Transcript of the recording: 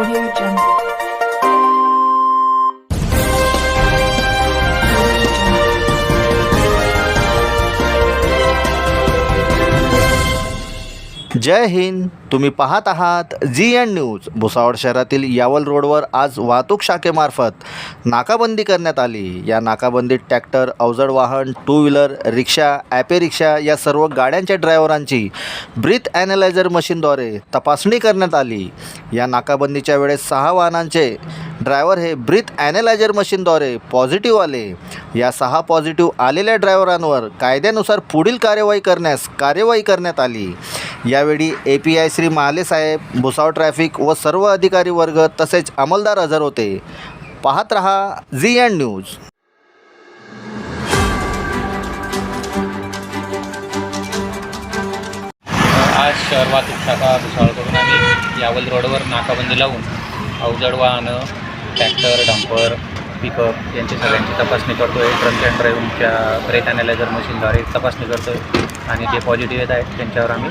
Audio Jungle. जय हिंद. तुम्ही पाहत आहात जी एन न्यूज भुसावळ शहरातील यावल रोडवर आज वाहतूक शाखेमार्फत नाकाबंदी करण्यात आली. या नाकाबंदीत ट्रॅक्टर अवजड वाहन two wheeler rickshaw Ape rickshaw या सर्व गाड्यांच्या ड्रायव्हरांची ब्रीथ ॲनालायझर मशीनद्वारे तपासणी करण्यात आली. या नाकाबंदीच्या वेळेस सहा वाहनांचे ड्रायव्हर हे ब्रीथ ॲनालायझर मशीनद्वारे पॉझिटिव्ह आले. या सहा पॉझिटिव्ह आलेल्या ड्रायव्हरांवर कायद्यानुसार पुढील कार्यवाही करण्यास कार्यवाही करण्यात आली. यावेळी ए पी आय श्री महालेसाहेब भुसावळ ट्रॅफिक व सर्व अधिकारी वर्ग तसेच अंमलदार हजर होते. पाहत रहा झी अँड न्यूज आज शहर वाहतूक शाखा भुसावळकडून आम्ही यावल रोडवर नाकाबंदी लावून अवजड वाहनं ट्रॅक्टर डंपर पिकअप यांची सगळ्यांची तपासणी करतो आहे ड्रंक अँड ड्रायव्हिंगच्या ब्रेक अनालायझर मशीनद्वारे तपासणी करतो आहे आणि जे पॉझिटिव्ह येत आहेत त्यांच्यावर आम्ही